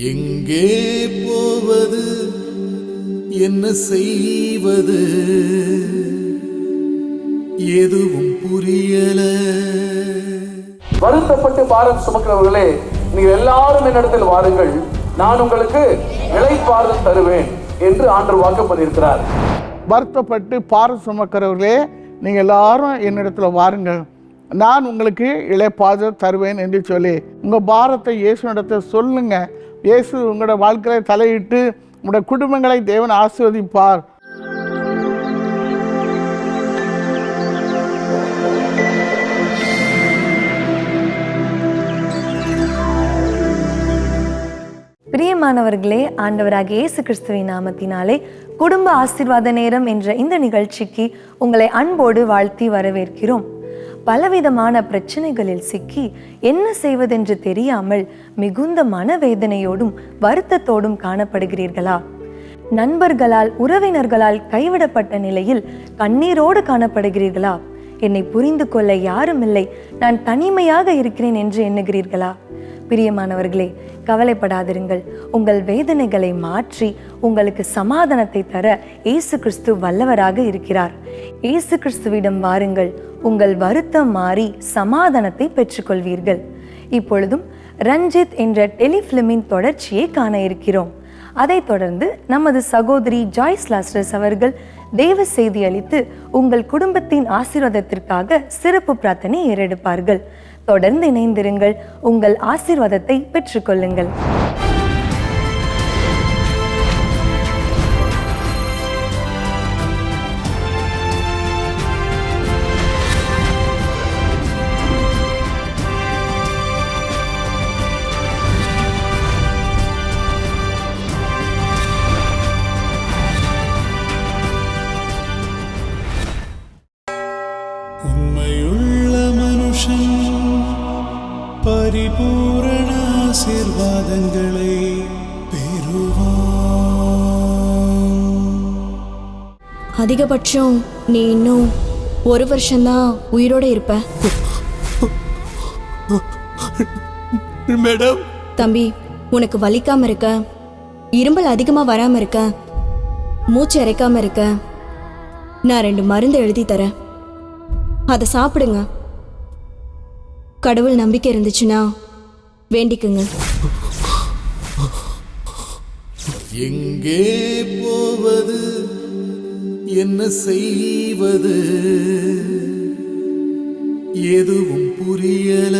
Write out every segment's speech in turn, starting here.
எங்கே போவது என்ன செய்வது? எதுவும் புரியல. வருத்தப்பட்டு பாரம் சுமக்கிறவர்களே நீங்கள் எல்லாரும் என்னிடத்தில் வாருங்கள். நான் உங்களுக்கு இளைப்பாறுதல் தருவேன் என்று ஆண்டு வாக்கு பண்ணியிருக்கிறார். வருத்தப்பட்டு பாரம் சுமக்கிறவர்களே நீங்கள் எல்லாரும் என்னிடத்துல வாருங்கள். நான் உங்களுக்கு இளைப்பாத தருவேன் என்று சொல்லி உங்கள் பாரத்தை இயேசுனிடத்தில் சொல்லுங்க. இயேசு உங்களோட வாழ்க்கையை தலையிட்டு உங்களோட குடும்பங்களை தேவன் ஆசிர்வதிப்பார். பிரியமானவர்களே ஆண்டவராக இயேசு கிறிஸ்துவின் நாமத்தினாலே குடும்ப ஆசீர்வாத நேரம் என்ற இந்த நிகழ்ச்சிக்கு உங்களை அன்போடு வாழ்த்தி வரவேற்கிறோம். பலவிதமான பிரச்சனைகளில் சிக்கி என்ன செய்வதென்று தெரியாமல் மிகுந்த மனவேதனையோடும் வருத்தத்தோடும் காணப்படுகிறீர்களா? நண்பர்களால் உறவினர்களால் கைவிடப்பட்ட நிலையில் கண்ணீரோடு காணப்படுகிறீர்களா? என்னை புரிந்து கொள்ள யாரும் இல்லை நான் தனிமையாக இருக்கிறேன் என்று எண்ணுகிறீர்களா? பிரியமானவர்களே கவலைப்படாதிருங்கள். உங்கள் வேதனைகளை மாற்றி உங்களுக்கு சமாதானத்தை தர இயேசு கிறிஸ்து வல்லவராக இருக்கிறார். இயேசு கிறிஸ்துவிடம் வாருங்கள். உங்கள் வருத்தம் மாறி சமாதானத்தை பெற்றுக்கொள்வீர்கள். இப்பொழுதும் ரஞ்சித் என்ற டெலிஃபிலிமின் தொடர்ச்சியை காண இருக்கிறோம். அதைத் தொடர்ந்து நமது சகோதரி ஜாய்ஸ் லாஸ்டர்ஸ் அவர்கள் தெய்வ செய்தி அளித்து உங்கள் குடும்பத்தின் ஆசீர்வாதத்திற்காக சிறப்பு பிரார்த்தனை ஏறெடுப்பார்கள். தொடர்ந்து இணைந்திருங்கள். உங்கள் ஆசீர்வாதத்தை பெற்றுக்கொள்ளுங்கள். அதிகபட்சம் நீ இன்னும் ஒரு வருஷம்தான் உயிரோட இருப்ப. மேடம். தம்பி உனக்கு வலிக்காம இருக்க இரும்பல் அதிகமா வராம இருக்க மூச்சு இறைக்காம இருக்க நான் ரெண்டு மருந்து எழுதி தரேன். அதை சாப்பிடுங்க. கடவுள் நம்பிக்கை இருந்துச்சுன்னா வேண்டிக்குங்க. எங்கே போவது? என்ன செய்வது? எதுவும் புரியல.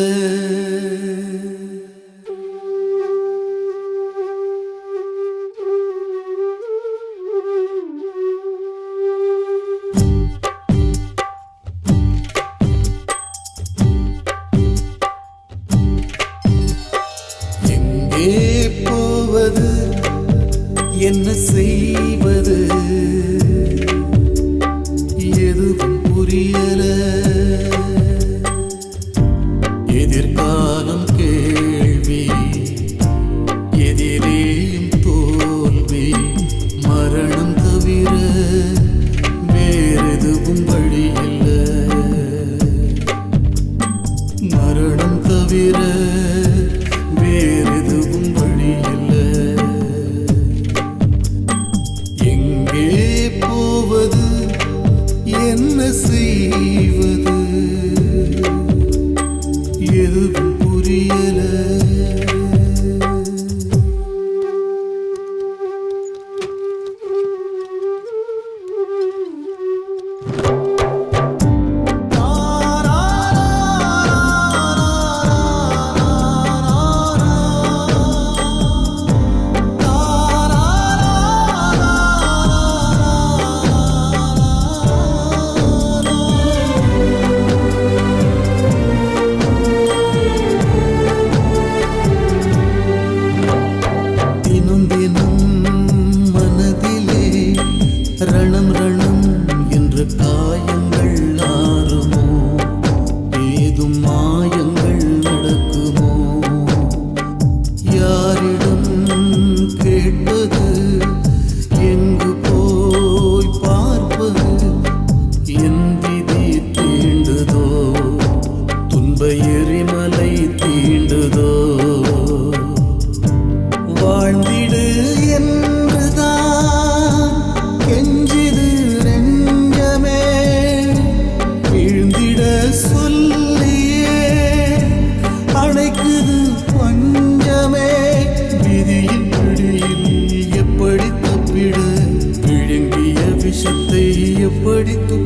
espíritu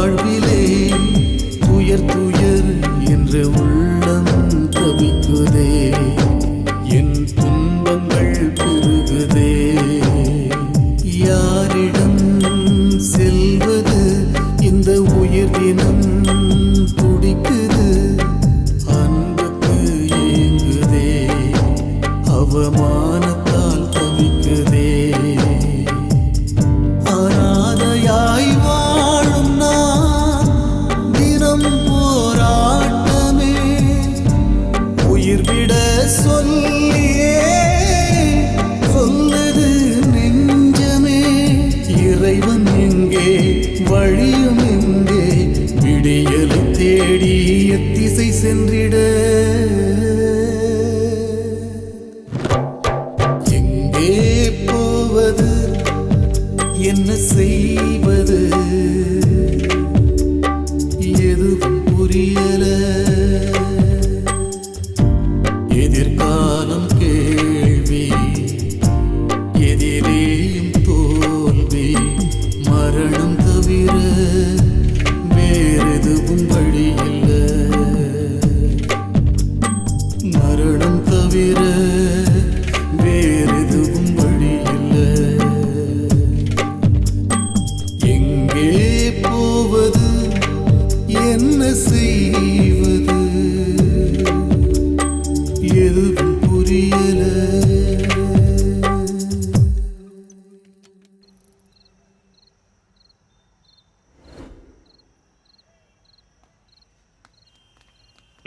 வாழ்விலே துயர் துயர் என்று உள்ள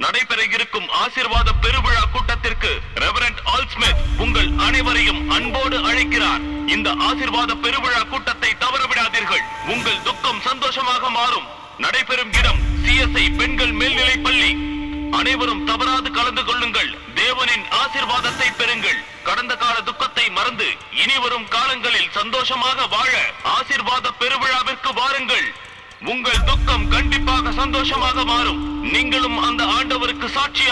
நடைபெற இருக்கும் ஆசீர்வாத பெருவிழா கூட்டத்திற்கு ரெவரண்ட் ஆல்ஸ்மித் உங்கள் அனைவரையும் அன்போடு அழைக்கிறார். இந்த ஆசிர்வாத பெருவிழா கூட்டத்தை தவறவிடாதீர்கள். உங்கள் துக்கம் சந்தோஷமாக மாறும். நடைபெறும் இடம் சிஎஸ்ஐ பெண்கள் மேல்நிலை பள்ளி அனைவரும் தவறாது கலந்து கொள்ளுங்கள். தேவனின் ஆசிர்வாதத்தை பெறுங்கள். கடந்த கால துக்கத்தை மறந்து இனி வரும் காலங்களில் சந்தோஷமாக வாழ ஆசிர்வாத பெருவிழாவிற்கு வாருங்கள். உங்கள் துக்கம் கண்டிப்பாக சந்தோஷமாக மாறும். நீங்களும் அந்த ஆண்டவருக்கு சாட்சி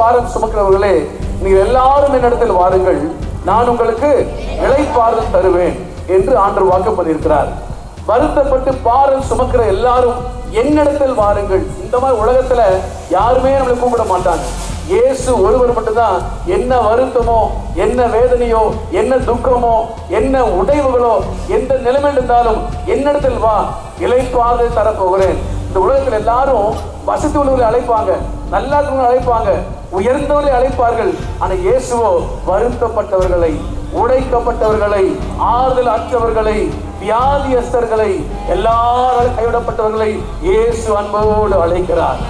பாரம் சுமக்கிறவர்களே நீங்கள் எல்லாரும் என்னிடத்தில் வாருங்கள். நான் உங்களுக்கு இளைப்பாறுதல் தருவேன் என்று ஆண்டு வாக்கு பண்ணியிருக்கிறார் வருத்தப்பட்டு பாரம் சுமக்கிற எல்லாரும் என்னிடத்தில் வாருங்கள். இந்த மாதிரி உலகத்துல யாருமே நம்மளை கூப்பிட மாட்டாங்க. இயேசு ஒருவர் மட்டும்தான் என்ன வருத்தமோ என்ன வேதனையோ என்ன துக்கமோ என்ன உடைவுகளோ எந்த நிலைமையில் இருந்தாலும் என்னிடத்தில் வா இலைப்பாதை தரப்போகிறேன் இந்த உலகத்தில் எல்லாரும் வசதி உள்ளவர்களை அழைப்பாங்க. நல்லா இருக்கிறவங்க அழைப்பாங்க. உயர்ந்தோரை அழைப்பார்கள். ஆனால் இயேசுவோ வருத்தப்பட்டவர்களை உடைக்கப்பட்டவர்களை ஆறுதல் அற்றவர்களை வியாதியஸ்தர்களை எல்லாரும் கைவிடப்பட்டவர்களை இயேசு அன்போடு அழைக்கிறார்.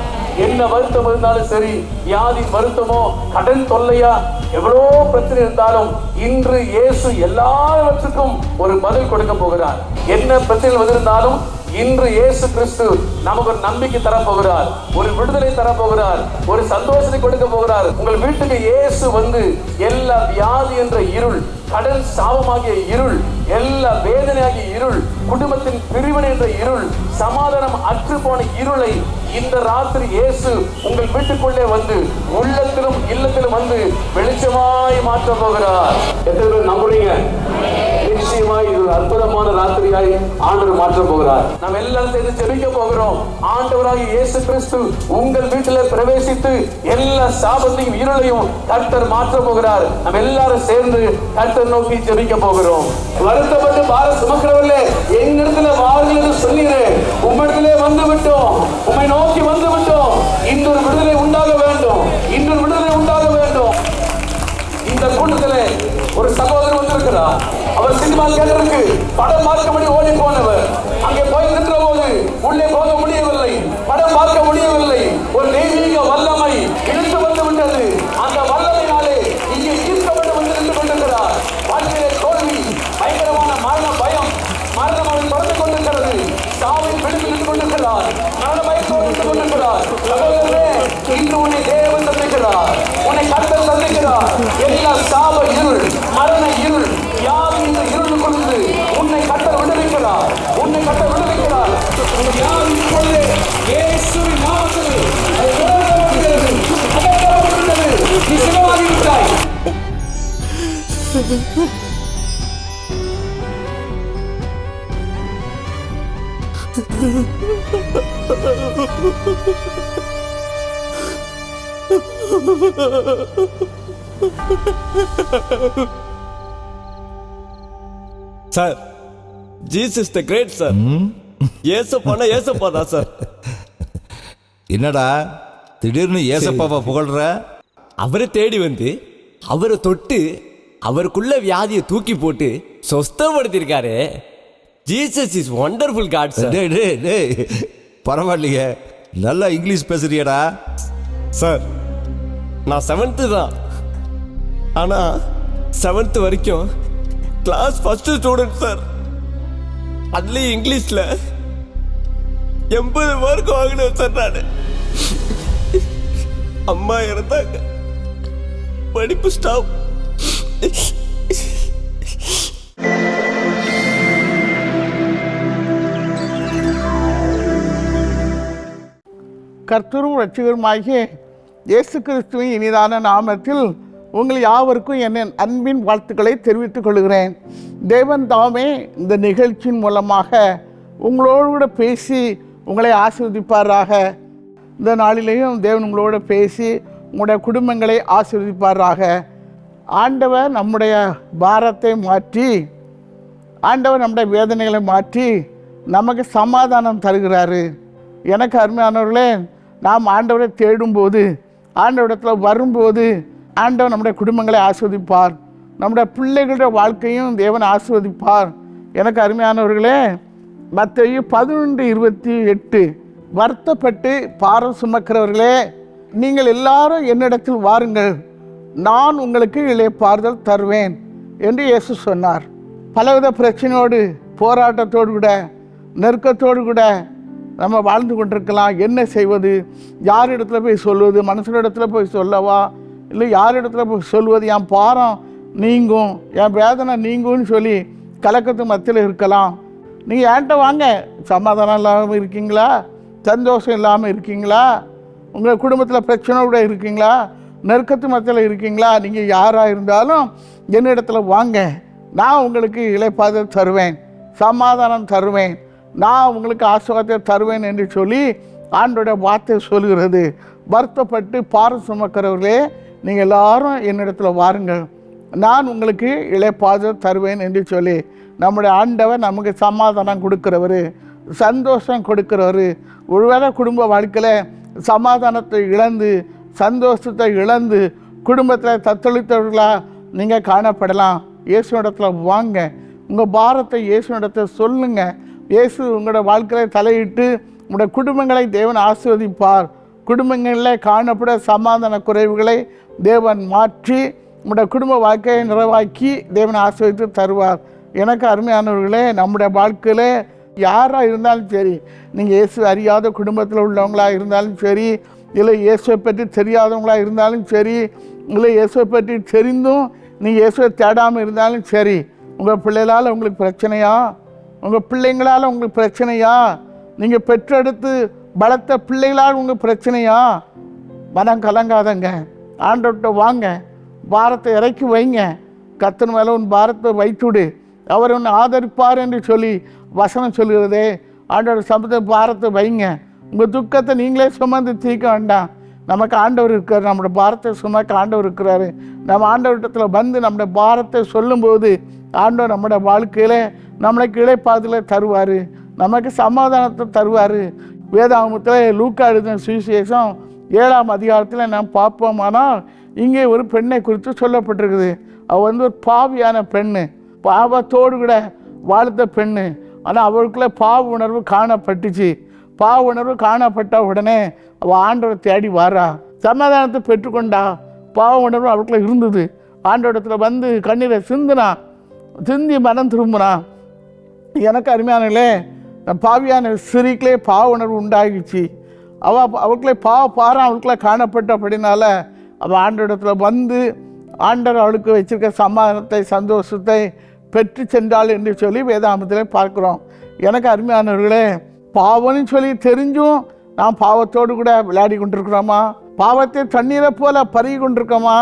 என்ன வருத்தம் இருந்தாலும் சரி வியாதி வருத்தமோ கடன் தொல்லையா எவ்வளோ பிரச்சனை இருந்தாலும் இன்று இயேசு எல்லாவற்றுக்கும் ஒரு பதில் கொடுக்க போகிறார். என்ன பிரச்சனை வந்திருந்தாலும் இன்று இயேசு கிறிஸ்து நமக்கு ஒரு நம்பிக்கை தரப்போகிறார் ஒரு விடுதலை தரப்போகிறார் ஒரு சந்தோஷத்தை கொடுக்க போகிறார். உங்கள் வீட்டுக்கு இயேசு வந்து எல்லா வியாதி என்ற இருள் கடன் சாபமாகிய இருள் எல்லா வேதனையாகிய இருள் குடும்பத்தின் பிரிவினை என்ற இருள் சமாதானம் அற்று போன இருளை இந்த ராத்திரி இயேசு உங்கள் வீட்டுக்குள்ளே வந்து உள்ளத்திலும் இல்லத்திலும் வந்து வெளிச்சமாய் மாற்ற போகிறார். எத்தனை பேர் நம்புறீங்க? நிச்சயமாய் இது ஒரு அற்புதமான ராத்திரியாய் ஆண்டவர் மாற்ற போகிறார். நாம் எல்லாம் சேர்ந்து ஜெபிக்க போகிறோம். ஆண்டவராக இயேசு கிறிஸ்து உங்கள் வீட்டில் பிரவேசித்து எல்லா சாபத்தையும் இருளையும் கர்த்தர் மாற்ற போகிறார். நாம் எல்லாரும் சேர்ந்து கர்த்தர் நோக்கி ஜெபிக்க போகிறோம். வருத்தப்பட்டு பார சுமக்கிறவர்களே என்னிடத்துல வாருங்கள் என்று சொன்னீரேன் உம்மிடத்திலே வந்து விட்டோம் உம்மை நோக்கி வந்து விட்டோம் இன்னொரு விடுதலை உண்டாக வேண்டும். இன்னொரு விடுதலை உண்டாக வேண்டும். இந்த கூட்டத்திலே ஒரு சகோதரர் வந்திருக்கிறார். அவர் சினிமா கேட்டருக்கு படம் பார்க்கபடி ஓடி போனவர். அங்கே போய் நின்ற போது உள்ளே போக முடியவில்லை. படம் பார்க்க முடியவில்லை. ஒரு தெய்வீக வல்லமை இழுத்து வந்து விட்டது அந்த வல்லமையினாலே இங்கே ஈர்க்கப்பட்டு வந்து நின்று கொண்டிருக்கிறார் வாழ்க்கையிலே தோல்வி பயங்கரமான மரண பயம் மரணம் அவன் தொடர்ந்து கொண்டிருக்கிறது சாவின் பிடித்து நின்று கொண்டிருக்கிறார் மரண பயத்தோடு நின்று கொண்டிருக்கிறார் சகோதரனே இன்று உன்னை தேவன் சந்திக்கிறார் உன்னை கர்த்தர் சந்திக்கிறார் எல்லா சாப இருள் மரண இருள் யாரும் இந்த இருள் sir Jesus the great sir ஏசப்பானா ஏசப்பா தான் சார் என்னடா திடீர்னு ஏசப்பாவை புகழ்ற? அவரை தேடி வந்து அவரை தொட்டு அவருக்குள்ள வியாதியை தூக்கி போட்டு சொஸ்தப்படுத்திருக்காரு. Jesus is wonderful God sir டேய் டேய் டேய் பரவாயில்லையே. நல்லா இங்கிலீஷ் பேசுறியடா. சார் நான் செவன்த்து தான். ஆனால் செவன்த் வரைக்கும் கிளாஸ் ஃபஸ்ட்டு ஸ்டூடெண்ட் சார் அதுலேயும் இங்கிலீஷில் எண்பது மார்க் வாங்கினேன் சார் நான். அம்மா இறந்தாங்க. படிப்பு ஸ்டாப் கர்த்தரும் ரட்சிகருமாகிய இயேசு கிறிஸ்துவின் இனிதான நாமத்தில் உங்கள் யாவருக்கும் என் அன்பின் வாழ்த்துக்களை தெரிவித்துக் கொள்கிறேன். தேவன் தாமே இந்த நிகழ்ச்சியின் மூலமாக உங்களோடு கூட பேசி உங்களை ஆசிர்வதிப்பாராக. இந்த நாளிலேயும் தேவன் உங்களோட பேசி உங்களுடைய குடும்பங்களை ஆசிர்வதிப்பாராக. ஆண்டவர் நம்முடைய பாரத்தை மாற்றி ஆண்டவர் நம்முடைய வேதனைகளை மாற்றி நமக்கு சமாதானம் தருகிறாரு. எனக்கு அருமையானவர்களே நாம் ஆண்டவரை தேடும்போது ஆண்டவரிடத்தில் வரும்போது ஆண்டவன் நம்முடைய குடும்பங்களை ஆஸ்வதிப்பார் நம்முடைய பிள்ளைகளுடைய வாழ்க்கையும் தேவன் ஆஸ்வதிப்பார் எனக்கு அருமையானவர்களே மற்றையும் பதினொன்று இருபத்தி எட்டு வருத்தப்பட்டு பாரம் சுமக்கிறவர்களே நீங்கள் எல்லாரும் என்னிடத்தில் வாருங்கள். நான் உங்களுக்கு இளைப்பாறுதல் தருவேன் என்று இயேசு சொன்னார். பலவித பிரச்சனையோடு போராட்டத்தோடு கூட நெருக்கத்தோடு கூட நம்ம வாழ்ந்து கொண்டிருக்கலாம். என்ன செய்வது? யார் இடத்துல போய் சொல்வது? மனுஷனிடத்துல போய் சொல்லவா? இல்லை யார் இடத்துல போய் சொல்வது? என் பாரம் நீங்கும். என் வேதனை நீங்கும்னு சொல்லி கலக்கத்து மத்தியில் இருக்கலாம். நீங்கள் என்கிட்ட வாங்க. சமாதானம் இல்லாமல் இருக்கீங்களா? சந்தோஷம் இல்லாமல் இருக்கீங்களா? உங்கள் குடும்பத்தில் பிரச்சனையோட இருக்கீங்களா? நெருக்கத்து மத்தியில் இருக்கீங்களா? நீங்கள் யாராக இருந்தாலும் என்னிடத்துல வாங்க. நான் உங்களுக்கு இளைப்பாதை தருவேன். சமாதானம் தருவேன். நான் உங்களுக்கு ஆசீர்வாதத்தை தருவேன் என்று சொல்லி ஆண்டோட வார்த்தை சொல்கிறது. வருத்தப்பட்டு பாரம் சுமக்கிறவர்களே நீங்கள் எல்லாரும் என்னிடத்துல வாருங்கள் நான் உங்களுக்கு இளைப்பாதை தருவேன் என்று சொல்லி நம்முடைய ஆண்டவர் நமக்கு சமாதானம் கொடுக்குறவர் சந்தோஷம் கொடுக்குறவர். ஒருவேளை குடும்ப வாழ்க்கையில் சமாதானத்தை இழந்து சந்தோஷத்தை இழந்து குடும்பத்தில் தத்தளித்தவர்களாக நீங்கள் காணப்படலாம். இயேசுனிடத்தில் வாங்க. உங்கள் பாரத்தை இயேசுனிடத்தில் சொல்லுங்கள் இயேசு உங்களோட வாழ்க்கையில் தலையிட்டு உங்களோட குடும்பங்களை தேவன் ஆசிர்வதிப்பார். குடும்பங்களில் காணப்பட சமாதான குறைவுகளை தேவன் மாற்றி உங்களோட குடும்ப வாழ்க்கையை நிறைவாக்கி தேவன் ஆசிர்வதித்து தருவார். எனக்கு அருமையானவர்களே நம்முடைய வாழ்க்கையில் யாராக இருந்தாலும் சரி நீங்கள் இயேசு அறியாத குடும்பத்தில் உள்ளவங்களாக இருந்தாலும் சரி இல்லை இயேசுவை பற்றி தெரியாதவங்களாக இருந்தாலும் சரி இல்லை இயேசுவை பற்றி தெரிந்தும் நீங்கள் இயேசுவை தேடாமல் இருந்தாலும் சரி உங்கள் பிள்ளைகளால் உங்களுக்கு பிரச்சனையாக உங்கள் பிள்ளைங்களால் உங்களுக்கு பிரச்சனையா? நீங்கள் பெற்றெடுத்து பலத்த பிள்ளைகளால் உங்களுக்கு பிரச்சனையா? மனம் கலங்காதங்க. ஆண்டவர்கிட்ட வாங்க. பாரத்தை இறக்கி வைங்க. கத்தன் மேலே உன் பாரத்தை வைத்துடு அவர் உன்னை ஆதரிப்பார் என்று சொல்லி வசனம் சொல்கிறதே ஆண்டவர் சமத்த பாரத்தை வைங்க. உங்கள் துக்கத்தை நீங்களே சுமந்து தீர்க்க வேண்டாம். நமக்கு ஆண்டவர் இருக்கார் நம்மளோட பாரத்தை சுமக்க ஆண்டவர் இருக்கிறாரு. நம்ம ஆண்டவர்கிட்டத்தில் வந்து நம்முடைய பாரத்தை சொல்லும்போது ஆண்டவர் நம்முடைய வாழ்க்கையில் நம்மளுக்கு இழைப்பாதில் தருவார். நமக்கு சமாதானத்தை தருவார். வேதாகமத்தில் லூக்கா எழுதின சுவிசேஷம் ஏழாம் அதிகாரத்தில் நாம் பார்ப்போமானால் இங்கே ஒரு பெண்ணை குறித்து சொல்லப்பட்டிருக்குது. அவள் வந்து ஒரு பாவியான பெண்ணு. பாவத்தோடு கூட வாழ்த்த பெண்ணு. ஆனால் அவளுக்குள்ள பாவ உணர்வு காணப்பட்டுச்சு. பாவ உணர்வு காணப்பட்ட உடனே அவள் ஆண்டவரை தேடி வாரா. சமாதானத்தை பெற்றுக்கொண்டா. பாவ உணர்வு அவளுக்குள்ள இருந்தது. ஆண்டோடத்தில் வந்து கண்ணீரை சிந்தினா திருந்தி மனம் திரும்பினான் எனக்கு அருமையானங்களே நான் பாவியான சிறிகளே பாவ உணர்வு உண்டாகிடுச்சு. அவ அவளுக்குள்ளே பாவ பாரம் அவளுக்குள்ளே காணப்பட்ட அப்படினால அவள் ஆண்டவரிடத்தில் வந்து ஆண்டர் அவளுக்கு வச்சிருக்க சமாதானத்தை சந்தோஷத்தை பெற்று சென்றாள் என்று சொல்லி வேதாமத்தில் பார்க்குறோம். எனக்கு அருமையானவர்களே பாவம்னு சொல்லி தெரிஞ்சும் நாம் பாவத்தோடு கூட விளையாடி கொண்டிருக்கிறோமா? பாவத்தை தண்ணீரை போல பருகி கொண்டிருக்கோமா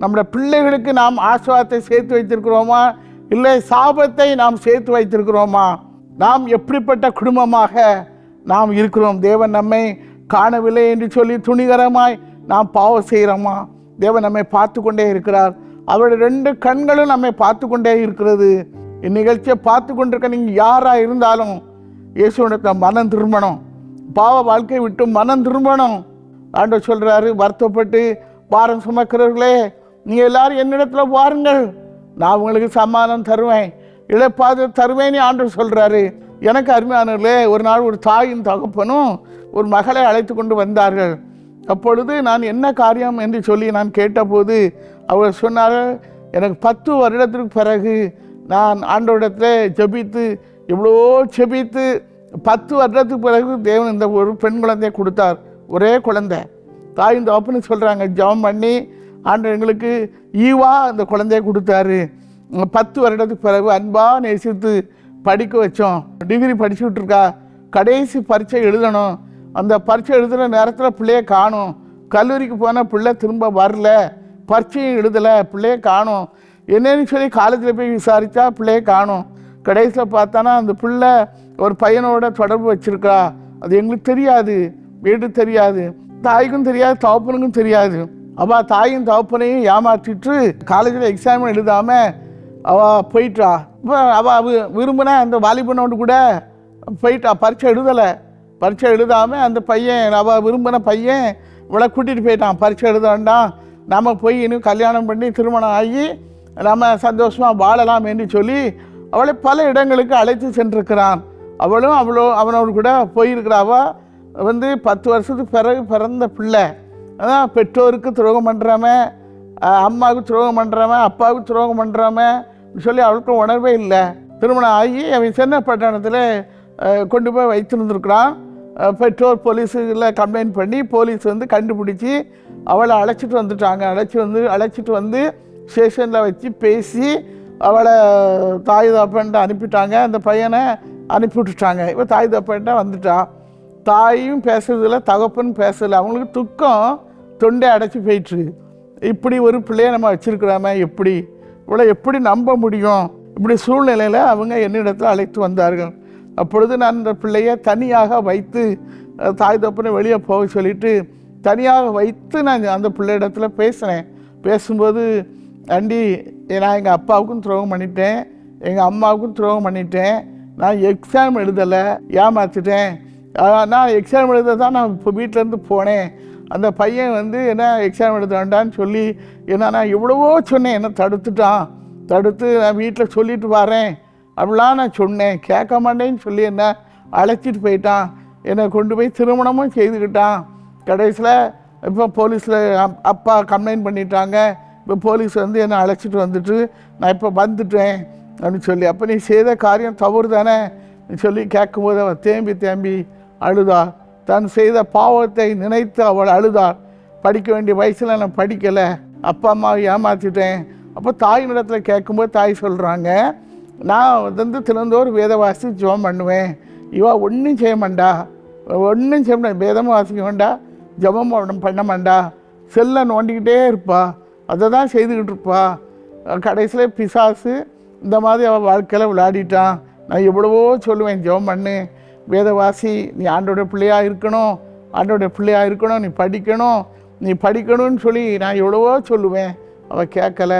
நம்முடைய பிள்ளைகளுக்கு நாம் ஆசிர்வாதத்தை சேர்த்து வைத்திருக்கிறோமா? இல்லை சாபத்தை நாம் சேர்த்து வைத்திருக்கிறோமா? நாம் எப்படிப்பட்ட குடும்பமாக நாம் இருக்கிறோம்? தேவன் நம்மை காணவில்லை என்று சொல்லி துணிகரமாய் நாம் பாவம் செய்கிறோமா? தேவன் நம்மை பார்த்து கொண்டே இருக்கிறார். அவருடைய ரெண்டு கண்களும் நம்மை பார்த்து கொண்டே இருக்கிறது. இந்நிகழ்ச்சியை பார்த்து கொண்டிருக்க நீங்கள் யாராக இருந்தாலும் இயேசுவிடத்தை மனம் திரும்பணும். பாவ வாழ்க்கை விட்டு மனம் திரும்பணும். ஆண்டவர் சொல்கிறாரு வருத்தப்பட்டு பாரம் சுமக்கிறவர்களே நீங்கள் எல்லாரும் என்னிடத்தில் வாருங்கள். நான் உங்களுக்கு சமாதானம் தருவேன். இழப்பாது தருவேன்னு ஆண்டவர் சொல்கிறாரு எனக்கு அருமையானவர்களே ஒரு நாள் ஒரு தாயின் தகப்பனும் ஒரு மகளை அழைத்து கொண்டு வந்தார்கள். அப்பொழுது நான் என்ன காரியம் என்று சொல்லி நான் கேட்டபோது அவர் சொன்னார் எனக்கு பத்து வருடத்திற்கு பிறகு நான் ஆண்டோடத்தில் ஜெபித்து இவ்வளோ ஜெபித்து பத்து வருடத்துக்கு பிறகு தேவன் இந்த ஒரு பெண் குழந்தையை கொடுத்தார். ஒரே குழந்தை. தாய் இந்த சொல்கிறாங்க ஜெபம் பண்ணி ஆண்டு எங்களுக்கு ஈவா அந்த குழந்தைய கொடுத்தாரு. பத்து வருடத்துக்கு பிறகு அன்பாக நேசித்து படிக்க வச்சோம். டிகிரி படிச்சுக்கிட்டு இருக்கா கடைசி பரீட்சை எழுதணும். அந்த பரீட்சை எழுதுகிற நேரத்தில் பிள்ளைய காணும். கல்லூரிக்கு போனால் பிள்ளை திரும்ப வரல. பரீட்சையும் எழுதலை. பிள்ளைய காணும். என்னன்னு சொல்லி காலேஜில் போய் விசாரித்தா பிள்ளைய காணும். கடைசியில் பார்த்தானா அந்த பிள்ளை ஒரு பையனோட தொடர்பு வச்சுருக்கா. அது எங்களுக்கு தெரியாது. வீடு தெரியாது. தாய்க்கும் தெரியாது. தகப்பனுக்கும் தெரியாது. அவள் தாயும் தகப்பனையும் ஏமாற்றிட்டு காலேஜில் எக்ஸாம் எழுதாமல் அவள் போயிட்டா. இப்போ அவள் விரும்பின அந்த வாலிபனோடு கூட போயிட்டா. பரீட்சை எழுதலை. பரீட்சை எழுதாமல் அந்த பையன் அவள் விரும்பின பையன் இவளை கூட்டிகிட்டு போயிட்டான். பரீட்சை எழுத வேண்டாம். நம்ம போய் இன்னும் கல்யாணம் பண்ணி திருமணம் ஆகி நம்ம சந்தோஷமாக வாழலாம் என்று சொல்லி அவளை பல இடங்களுக்கு அழைத்து சென்றிருக்கிறான். அவளும் அவளோ அவனோடு கூட போயிருக்கிறாவா வந்து பத்து வருஷத்துக்கு பிறகு பிறந்த பிள்ளை. அதான் பெற்றோருக்கு துரோகம் பண்ணுறாம அம்மாவுக்கு துரோகம் பண்ணுறாம அப்பாவுக்கு துரோகம் பண்ணுறவன் சொல்லி அவளுக்கும் உணர்வே இல்லை. திருமணம் ஆகி அவன் சென்னை பட்டணத்தில் கொண்டு போய் வைத்திருந்துருக்குறான். பெற்றோர் போலீஸுல கம்ப்ளைண்ட் பண்ணி போலீஸ் வந்து கண்டுபிடிச்சி அவளை அழைச்சிட்டு வந்துட்டாங்க. அழைச்சி வந்து அழைச்சிட்டு வந்து ஸ்டேஷனில் வச்சு பேசி அவளை தாய் தப்பன்ட்டு அனுப்பிட்டாங்க. அந்த பையனை அனுப்பி விட்டுட்டாங்க. இப்போ தாய் தப்பன்ட்டா வந்துட்டான் தாயும் பேசுறதில்ல தகப்பன் பேசலை. அவங்களுக்கு துக்கம். தொண்டை அடைச்சி போயிட்டு இப்படி ஒரு பிள்ளைய நம்ம வச்சிருக்கிறோமே எப்படி? இவ்வளோ எப்படி நம்ப முடியும்? இப்படி சூழ்நிலையில் அவங்க என்னிடத்தில் அழைத்து வந்தார்கள். அப்பொழுது நான் இந்த பிள்ளையை தனியாக வைத்து தாய் தப்பனை வெளியே போக சொல்லிட்டு தனியாக வைத்து நான் அந்த பிள்ளையிடத்துல பேசினேன். பேசும்போது ஆண்டி நான் எங்கள் அப்பாவுக்கும் துரோகம் பண்ணிட்டேன். எங்கள் அம்மாவுக்கும் துரோகம் பண்ணிட்டேன். நான் எக்ஸாம் எழுதலை. ஏமாற்றிட்டேன் நான் எக்ஸாம் எழுத தான் நான் இப்போ வீட்டிலேருந்து போனேன். அந்த பையன் வந்து என்ன எக்ஸாம் எடுத்து வேண்டாம்னு சொல்லி என்ன நான் எவ்வளவோ சொன்னேன் என்ன தடுத்துட்டான். தடுத்து நான் வீட்டில் சொல்லிட்டு வரேன். அப்படிலாம் நான் சொன்னேன். கேட்க மாட்டேன்னு சொல்லி என்ன அழைச்சிட்டு போயிட்டான். என்னை கொண்டு போய் திருமணமும் செய்துக்கிட்டான். கடைசியில் இப்போ போலீஸில் அப்பா கம்ப்ளைண்ட் பண்ணிட்டாங்க. இப்போ போலீஸ் வந்து என்னை அழைச்சிட்டு வந்துட்டு நான் இப்போ வந்துட்டேன் அப்படின்னு சொல்லி. அப்போ நீ செய்த காரியம் தவறு தானே சொல்லி கேட்கும்போது அவன் தேம்பி தேம்பி அழுதா. தான் செய்த பாவத்தை நினைத்து அவள் அழுதாள். படிக்க வேண்டிய வயசில் நான் படிக்கலை. அப்பா அம்மாவை ஏமாற்றிட்டேன் அப்போ தாயினிடத்தில் கேட்கும்போது தாய் சொல்கிறாங்க நான் வந்து தினந்தோறும் வேத வாசி ஜெபம் பண்ணுவேன். இவா ஒன்றும் செய்ய மாட்டா. ஒன்றும் செய்ய மாட்டா. வேதமும் வாசிக்க வேண்டா. ஜெபம் பண்ண மாட்டா. செல்லை நோண்டிக்கிட்டே இருப்பா. அதை தான் செய்துக்கிட்டு இருப்பா. கடைசியில் பிசாசு இந்த மாதிரி அவள் வாழ்க்கையில் விளையாடிட்டான். நான் எவ்வளவோ சொல்லுவேன் ஜெபம் பண்ணு. வேதவாசி நீ ஆண்டோட பிள்ளையாக இருக்கணும் ஆண்டோட பிள்ளையாக இருக்கணும் நீ படிக்கணும் நீ படிக்கணும்னு சொல்லி நான் எவ்வளவோ சொல்லுவேன். அவள் கேட்கல.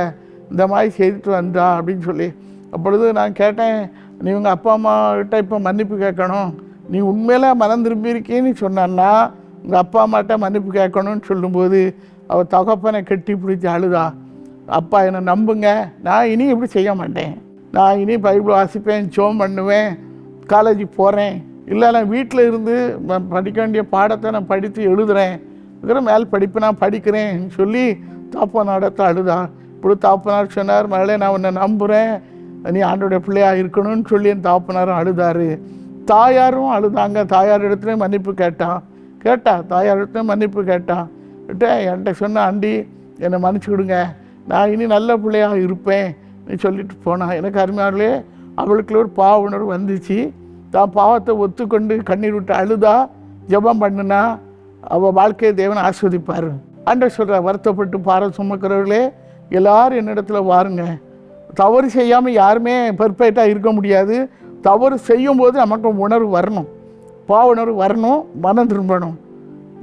இந்த மாதிரி செய்துட்டு வந்தா அப்படின்னு சொல்லி. அப்பொழுது நான் கேட்டேன் நீ உங்கள் அப்பா அம்மாக்கிட்ட இப்போ மன்னிப்பு கேட்கணும். நீ உண்மையில மனம் திரும்பியிருக்கேன்னு சொன்னான்னா உங்கள் அப்பா அம்மாட்ட மன்னிப்பு கேட்கணும்னு சொல்லும்போது அவள் தகப்பனை கட்டி பிடிச்சி அழுதா. அப்பா என்னை நம்புங்க. நான் இனி இப்படி செய்ய மாட்டேன். நான் இனி பைபிள் வாசிப்பேன் ஜோம் பண்ணுவேன் காலேஜுக்கு போகிறேன் இல்லை நான் வீட்டில் இருந்து நான் படிக்க வேண்டிய பாடத்தை நான் படித்து எழுதுறேன். மேல் படிப்பு நான் படிக்கிறேன். சொல்லி தாப்பனாடத்தை அழுதா. இப்படி தாப்பனார் சொன்னார் மேலே நான் உன்னை நம்புகிறேன் நீ ஆண்டோட பிள்ளையாக இருக்கணும்னு சொல்லி என் தாப்பனாரும் அழுதாரு. தாயாரும் அழுதாங்க. தாயார் இடத்துலையும் மன்னிப்பு கேட்டான். கேட்டா? தாயார் இடத்துலையும் மன்னிப்பு கேட்டான். கிட்ட என்கிட்ட சொன்ன ஆண்டி என்னை மன்னிச்சு விடுங்க நான் இனி நல்ல பிள்ளையாக இருப்பேன். நீ சொல்லிட்டு போனான் எனக்கு அருமையாளே அவளுக்குள்ள ஒரு பாவ உணர்வு வந்துச்சு. தான் பாவத்தை ஒத்துக்கொண்டு கண்ணீர் விட்டு அழுதா ஜெபம் பண்ணுனா அவள் வாழ்க்கையை தேவன் ஆஸ்வதிப்பார் ஆண்டவர் சொல்கிற வருத்தப்பட்டு பார சுமக்கிறவர்களே எல்லாரும் என்னிடத்துல வாருங்க. தவறு செய்யாமல் யாருமே பெர்ஃபெக்டாக இருக்க முடியாது. தவறு செய்யும்போது நமக்கு உணர்வு வரணும். பாவ உணர்வு வரணும் மனம் திரும்பணும்.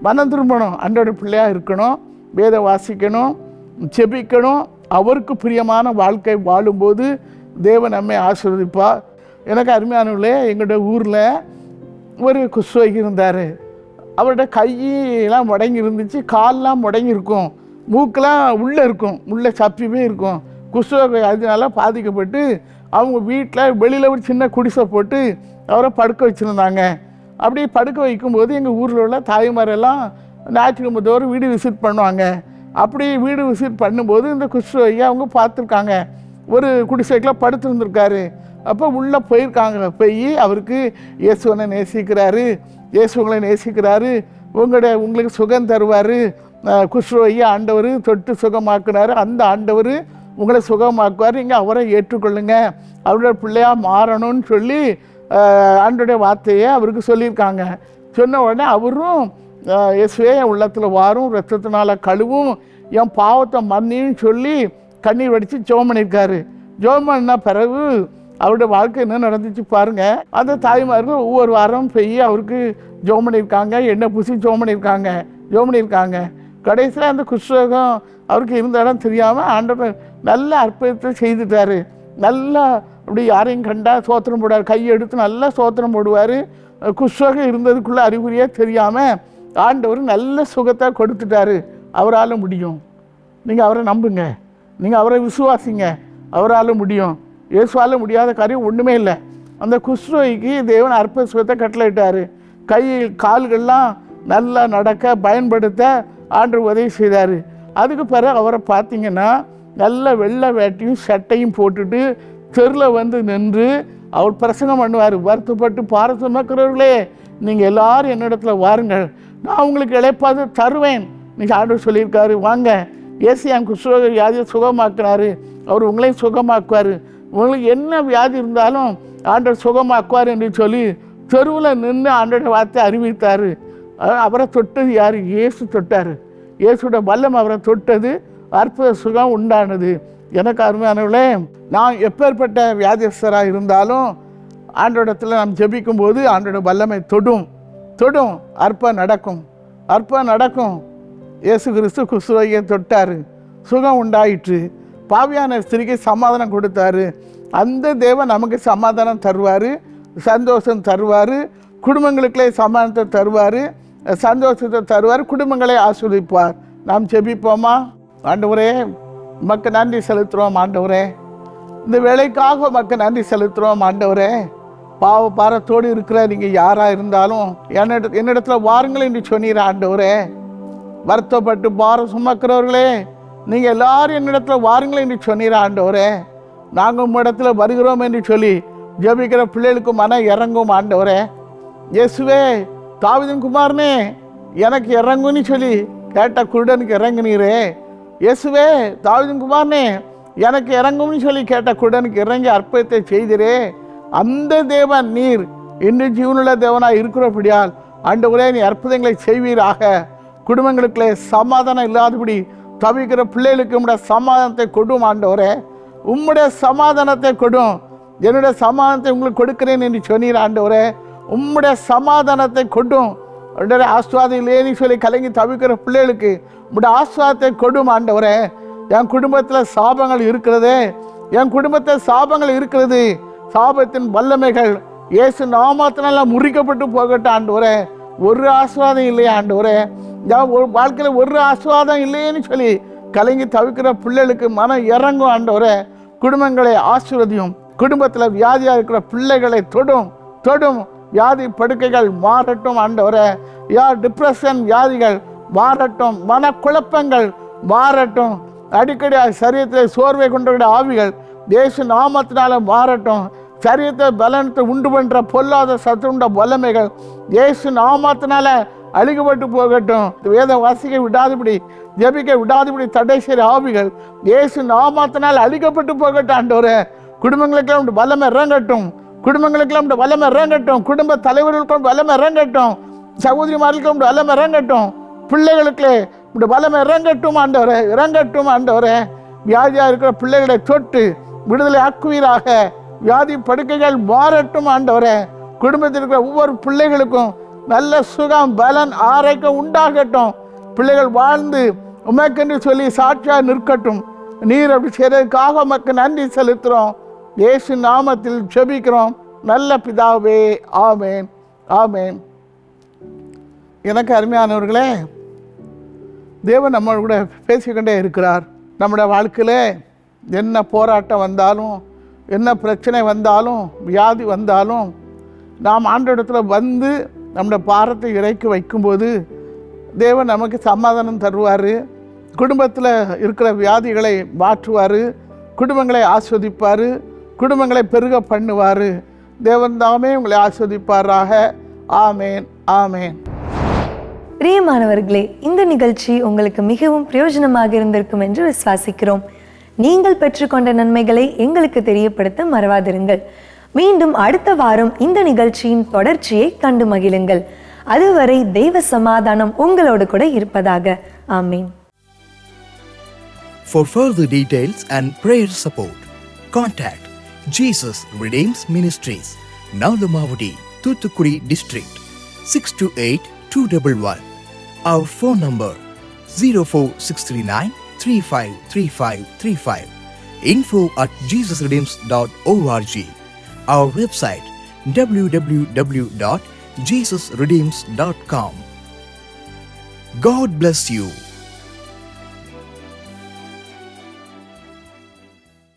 மனம் திரும்பணும் அன்றோட பிள்ளையாக இருக்கணும் வேத வாசிக்கணும் செபிக்கணும் அவருக்கு பிரியமான வாழ்க்கை வாழும்போது தேவன் நம்மை ஆசிர்வதிப்பார். எனக்கு அருமையானவர்களே எங்களுடைய ஊரில் ஒரு குஸ்வகி இருந்தார். அவருடைய கையெல்லாம் முடங்கி இருந்துச்சு கால்லாம் முடங்கி இருக்கும். உள்ளே இருக்கும் உள்ளே சப்பிவே இருக்கும். குஸ்வகை அதனால பாதிக்கப்பட்டு அவங்க வீட்டில் வெளியில் ஒரு சின்ன குடிசை போட்டு அவரை படுக்க வச்சுருந்தாங்க. அப்படி படுக்க வைக்கும்போது எங்கள் ஊரில் உள்ள தாய்மாரெல்லாம் ஞாயிற்றுக்கிழமை தோறும் வீடு விசிட் பண்ணுவாங்க. அப்படி வீடு விசிட் பண்ணும்போது இந்த குஸ்வகையை அவங்க பார்த்துருக்காங்க. ஒரு குடிசைக்கெலாம் படுத்துருந்துருக்காரு. அப்போ உள்ளே போயிருக்காங்க. போய் அவருக்கு இயேசுவனை நேசிக்கிறாரு. இயேசுவங்களை நேசிக்கிறாரு. உங்களுடைய உங்களுக்கு சுகம் தருவார். குஷ்ரோயை ஆண்டவர் தொட்டு சுகமாக்குனார். அந்த ஆண்டவர் உங்களை சுகமாக்குவார். நீங்கள் அவரை ஏற்றுக்கொள்ளுங்க. அவரோட பிள்ளையாக மாறணும்னு சொல்லி ஆண்டோடைய வார்த்தையை அவருக்கு சொல்லியிருக்காங்க. சொன்ன உடனே அவரும் இயேசுவே என் உள்ளத்தில் வாரும் ரத்தத்தினால கழுவும் என் பாவத்தை மன்னின்னு சொல்லி கண்ணீர் வடித்து ஜோம் பண்ணியிருக்காரு. ஜோம் பண்ண பிறகு அவருடைய வாழ்க்கை என்ன நடந்துச்சு பாருங்க. அந்த தாய்மார்கள் ஒவ்வொரு வாரம் போய் அவருக்கு ஜோம் பண்ணியிருக்காங்க. எண்ணெய் பூசி ஜோம் பண்ணியிருக்காங்க. ஜோம் பண்ணியிருக்காங்க. கடைசியில் அந்த குஷ்ரோகம் அவருக்கு இருந்த இடம் தெரியாமல் ஆண்டவர் நல்ல அற்புதத்தை செய்துட்டாரு. நல்லா அப்படி யாரையும் கண்டா சோத்திரம் போடுவார். கையை எடுத்து நல்லா சோத்திரம் போடுவார். குஷ்ரோகம் இருந்ததுக்குள்ளே அறிகுறியாக தெரியாமல் ஆண்டவர் நல்ல சுகத்தை கொடுத்துட்டாரு. அவரால் முடியும். நீங்கள் அவரை நம்புங்க. நீங்கள் அவரை விசுவாசிங்க. அவரால் முடியும். இயேசுவால் முடியாத காரியம் ஒன்றுமே இல்லை. அந்த குஷ்ரோய்க்கு தேவன் அற்ப சுகத்தை கட்டளையிட்டார். கை கால்கள்லாம் நல்லா நடக்க பயன்படுத்த ஆண்டு உதவி செய்தார். அதுக்கு பிறகு அவரை பார்த்தீங்கன்னா நல்ல வெள்ளை வேட்டையும் சட்டையும் போட்டுட்டு தெருவில் வந்து நின்று அவர் பிரசங்கம் பண்ணுவார். வருத்தப்பட்டு பார சுமக்கிறவர்களே நீங்கள் எல்லாரும் என்னிடத்துல வாருங்கள். நான் உங்களுக்கு இழைப்பாது தருவேன். நீங்கள் ஆண்டு சொல்லியிருக்காரு. வாங்க ஏசி என் குஷ்ரோக வியாதியை சுகமாக்குனாரு. அவர் உங்களையும் சுகமாக்குவார். உங்களுக்கு என்ன வியாதி இருந்தாலும் ஆண்டர் சுகமாக்குவார் என்று சொல்லி தெருவில் நின்று ஆண்டோட வார்த்தை அறிவித்தார். அவரை தொட்டது யார்? இயேசு தொட்டார். இயேசுட வல்லம் அவரை தொட்டது அற்புத சுகம் உண்டானது. எனக்கு அருமையானவர்களே நான் எப்பேற்பட்ட வியாதிஸ்தராக இருந்தாலும் ஆண்டோடத்தில் நாம் ஜெபிக்கும் போது ஆண்டோட வல்லமை தொடும். தொடும். அற்பம் நடக்கும். அற்ப நடக்கும். இயேசு கிறிஸ்து குசுவையை தொட்டார். சுகம் உண்டாயிற்று. பாவியான ஸ்திரிக்கு சமாதானம் கொடுத்தாரு. அந்த தேவன் நமக்கு சமாதானம் தருவார் சந்தோஷம் தருவார் குடும்பங்களுக்குள்ளே சமாதானத்தை தருவார் சந்தோஷத்தை தருவார் குடும்பங்களை ஆஸ்வதிப்பார் நாம் செபிப்போமா ஆண்டவரே உமக்கு நன்றி செலுத்துகிறோம் ஆண்டவரே. இந்த வேலைக்காக மக்கள் நன்றி செலுத்துகிறோம் ஆண்டவரே. பாவ பாரத்தோடு இருக்கிற நீங்கள் யாராக இருந்தாலும் என்னிட என்னிடத்துல வாருங்கள் என்று சொன்னீர் ஆண்டவரே. வருத்தப்பட்டு பாரம் சுமக்கிறவர்களே நீங்கள் எல்லாரும் என்னிடத்துல வாருங்கள் என்று சொன்னீர் ஆண்டவரே. நாங்கள் உம்மிடத்துல வருகிறோம் என்று சொல்லி ஜெபிக்கிற பிள்ளைகளுக்கு மன இறங்கும் ஆண்டவரே. இயேசுவே தாவிதன் குமார்னே எனக்கு இறங்குன்னு சொல்லி கேட்ட குருடனுக்கு இறங்குனீரே. இயேசுவே தாவிதன் குமார்னே எனக்கு இறங்கும்னு சொல்லி கேட்ட குருடனுக்கு இறங்கி அற்புதத்தை செய்திரே. அந்த தேவன் நீர் இன்று ஜீவனுள்ள தேவனாக இருக்கிறபடியால் ஆண்டவரே நீ அற்புதங்களை செய்வீராக. குடும்பங்களுக்குள்ளே சமாதானம் இல்லாதபடி தவிக்கிற பிள்ளைகளுக்கு உம்முடைய சமாதானத்தை கொடும் ஆண்டவரே. உம்முடைய சமாதானத்தை கொடும். என்னுடைய சமாதானத்தை உங்களுக்கு கொடுக்கிறேன் என்று சொன்னீர் ஆண்டவரே. உம்முடைய சமாதானத்தை கொடும். உடனே ஆஸ்வாதம் இல்லையேன்னு சொல்லி கலங்கி தவிக்கிற பிள்ளைகளுக்கு உங்களுடைய ஆஸ்வாதத்தை கொடும் ஆண்டவரே. என் குடும்பத்தில் சாபங்கள் இருக்கிறதே. என் குடும்பத்தில் சாபங்கள் இருக்கிறது. சாபத்தின் வல்லமைகள் இயேசு நாமத்தினால முறிக்கப்பட்டு போகட்டும் ஆண்டவரே. ஒரு ஆஸ்வாதம் இல்லையா ஆண்டு ஒரு வாழ்க்கையில் ஒரு ஆசீர்வாதம் இல்லையேன்னு சொல்லி கலங்கி தவிக்கிற பிள்ளைகளுக்கு மனம் இறங்கும் ஆண்டவரே குடும்பங்களை ஆசீர்வதியும். குடும்பத்தில் வியாதியாக இருக்கிற பிள்ளைகளை தொடும் தொடும். வியாதி படுக்கைகள் மாறட்டும் ஆண்டவரை. யார் டிப்ரெஷன் வியாதிகள் மாறட்டும். மனக்குழப்பங்கள் மாறட்டும். அடிக்கடி சரீரத்தில் சோர்வை கொண்ட ஆவிகள் தேச நாமத்தினால மாறட்டும். சரீரத்தை பலனத்தை உண்டு பண்ணுற பொல்லாத சத்துண்ட வல்லமைகள் தேச நாமத்தினால அழிக்கப்பட்டு போகட்டும். வேத வாசிக்க விடாதபடி ஜெபிக்க விடாதபடி தடை செய்கிற ஆவிகள் இயேசு நாமத்தினால் அழிக்கப்பட்டு போகட்டும் ஆண்டவரே. குடும்பங்களுக்கெல்லாம் உண்டு வல்லமை இறங்கட்டும். குடும்பங்களுக்கெல்லாம் உண்டு வல்லமை இறங்கட்டும். குடும்ப தலைவர்களுக்கும் வல்லமை இறங்கட்டும். சகோதரிமார்களுக்கும் உண்டு வல்லமை இறங்கட்டும். பிள்ளைகளுக்கு இப்படி பலம் இறங்கட்டும் ஆண்டவரே. இறங்கட்டும் ஆண்டவரே. வியாதியாக இருக்கிற பிள்ளைகளை தொட்டு விடுதலை ஆக்குவீராக. வியாதி படுக்கைகள் மாறட்டும் ஆண்டவரே. குடும்பத்தில் இருக்கிற ஒவ்வொரு பிள்ளைகளுக்கும் நல்ல சுகம் பலன் ஆரோக்கியம் உண்டாகட்டும். பிள்ளைகள் வாழ்ந்து உமக்கென்று சொல்லி சாட்சியாக நிற்கட்டும். நீர் அப்படி செய்யறதுக்காக உமக்கு நன்றி செலுத்துகிறோம். இயேசு நாமத்தில் செபிக்கிறோம் நல்ல பிதாவே ஆமேன் ஆமேன். எனக்கு அருமையானவர்களே தேவன் நம்ம கூட பேசிக்கொண்டே இருக்கிறார். நம்முடைய வாழ்க்கையில் என்ன போராட்டம் வந்தாலும் என்ன பிரச்சனை வந்தாலும் வியாதி வந்தாலும் நாம் ஆண்டோடத்துல வந்து நம்முடைய பாரத்தை இறக்கி வைக்கும்போது தேவன் நமக்கு சமாதானம் தருவார். குடும்பத்தில் இருக்கிற வியாதிகளை மாற்றுவார். குடும்பங்களை ஆஸ்வதிப்பார். குடும்பங்களை பெருக பண்ணுவார். தேவன் தாமே உங்களை ஆஸ்வதிப்பாராக. ஆமேன் ஆமேன். பிரியமானவர்களே இந்த நிகழ்ச்சி உங்களுக்கு மிகவும் பிரயோஜனமாக இருந்திருக்கும் என்று விசுவாசிக்கிறோம். நீங்கள் பெற்றுக்கொண்ட நன்மைகளை எங்களுக்கு தெரியப்படுத்த மறவாதிருங்கள். மீண்டும் அடுத்த வாரம் இந்த நிகழ்ச்சியின் தொடர்ச்சியை கண்டு மகிழுங்கள் அதுவரை தெய்வ சமாதானம் உங்களோடு கூட இருப்பதாக ஆமீன் For further details and prayer support, contact Jesus Redeems Ministries, Nalamavadi, Thuthukudi District, 628-211. Our phone number 04639 353535. Info at jesusredeems.org. Our website www.jesusredeems.com. God bless you.